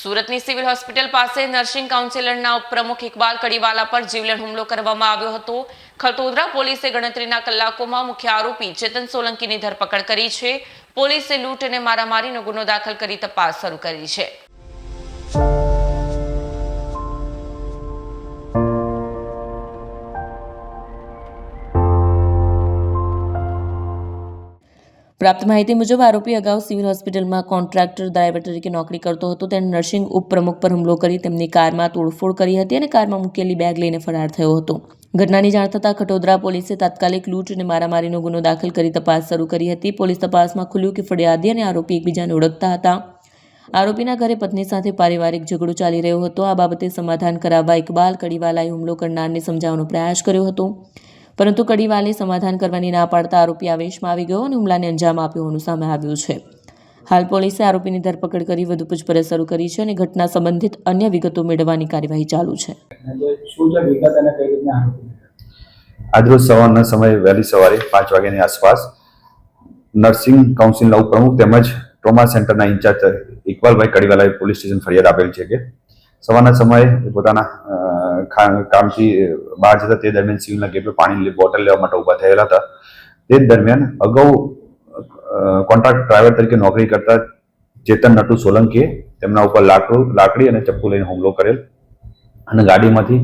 સુરતની civil hospital પાસે nursing કાઉન્સિલરના ઉપપ્રમુખ ઇકબાલ કડીવાલા પર જીવલેણ હુમલો કરવામાં આવ્યો હતો. ખતોદરા પોલીસે ગણતરીના કલાકોમાં મુખ્ય આરોપી ચેતન સોલંકીની ધરપકડ કરી છે. પોલીસે લૂંટ અને મારામારીનો ગુનો દાખલ કરી તપાસ શરૂ કરી છે. પ્રાપ્ત માહિતી મુજબ, આરોપી અગાઉ સિવિલ હોસ્પિટલમાં કોન્ટ્રાક્ટર ડ્રાઈવર તરીકે નોકરી કરતો હતો. તેણે નર્સિંગ ઉપપ્રમુખ પર હુમલો કરી તેમની કારમાં તોડફોડ કરી હતી અને કારમાં મૂકેલી બેગ લઈને ફરાર થયો હતો. ઘટનાની જાણ થતાં ખટોદરા પોલીસે તાત્કાલિક લૂંટ અને મારામારીનો ગુનો દાખલ કરી તપાસ શરૂ કરી હતી. પોલીસ તપાસમાં ખુલ્યું કે ફરિયાદી અને આરોપી એકબીજાને ઓળખતા હતા. આરોપીના ઘરે પત્ની સાથે પારિવારિક ઝઘડો ચાલી રહ્યો હતો. આ બાબતે સમાધાન કરાવવા ઇકબાલ કડીવાલાએ હુમલો કરનારને સમજાવવાનો પ્રયાસ કર્યો હતો. પરંતુ કડીવાલે સમાધાન કરવાની ના પાડતા આરોપી આવેશમાં આવી ગયો અને હુમલાને અંજામ આપ્યો હોવાનું સામે આવ્યું છે. હાલ પોલીસે આરોપીની ધરપકડ કરી વધુ પૂછપરછ શરૂ કરી છે અને ઘટના સંબંધિત અન્ય વિગતો મેળવવાની કાર્યવાહી ચાલુ છે. આજરોજ સવારના સમયે વહેલી સવારે પાંચ વાગ્યાની આસપાસ નર્સિંગ કાઉન્સિલના ઉપપ્રમુખ તેમજ ટ્રોમા સેન્ટરના ઇન્ચાર્જ ઇકબાલભાઈ કડીવાલાએ પોલીસ સ્ટેશન ફરિયાદ આપેલ છે કે સવારના સમયે પોતાના કામથી બહાર જતા તે દરમિયાન સિવિલના ગેટ પર પાણીની બોટલ લેવા માટે ઊભા થયેલા હતા. તે દરમિયાન અગાઉ કોન્ટ્રાક્ટ ડ્રાઈવર તરીકે નોકરી કરતા ચેતન નટુ સોલંકીએ તેમના ઉપર લાકડું લાકડી અને ચપ્પુ લઈને હુમલો કરેલ અને ગાડીમાંથી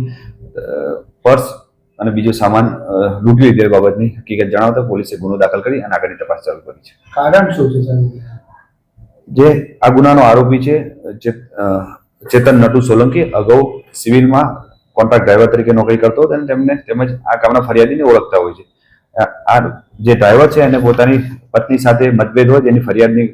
પર્સ અને બીજો સામાન લૂંટી લીધેલ બાબતની હકીકત જણાવતા પોલીસે ગુનો દાખલ કરી અને આગળની તપાસ ચાલુ કરી છે. કારણ શું છે જે આ ગુનાનો આરોપી છે જે ચેતન નટુ સોલંકી અગાઉ સિવિલમાં કોન્ટ્રાક્ટ ડ્રાઈવર તરીકે નોકરી કરતો હતો અને તેમને તેમજ આ કામના ફરિયાદીને ઓળખતા હોય છે. આ જે ડ્રાઈવર છે એને પોતાની પત્ની સાથે મતભેદ હોય જેની ફરિયાદની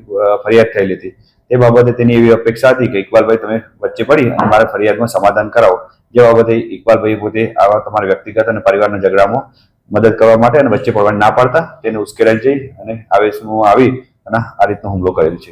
ફરિયાદ થયેલી હતી. તે બાબતે તેની એવી અપેક્ષા હતી કે ઇકબાલભાઈ તમે વચ્ચે પડી અને મારા ફરિયાદમાં સમાધાન કરાવો. જે બાબતે ઇકબાલભાઈ પોતે આવા તમારા વ્યક્તિગત અને પરિવારના ઝઘડામાં મદદ કરવા માટે અને વચ્ચે પડવાની ના પાડતા તેને ઉશ્કેરાઈ જઈ અને આવેશમાં આવી અને આ રીતનો હુમલો કરેલ છે.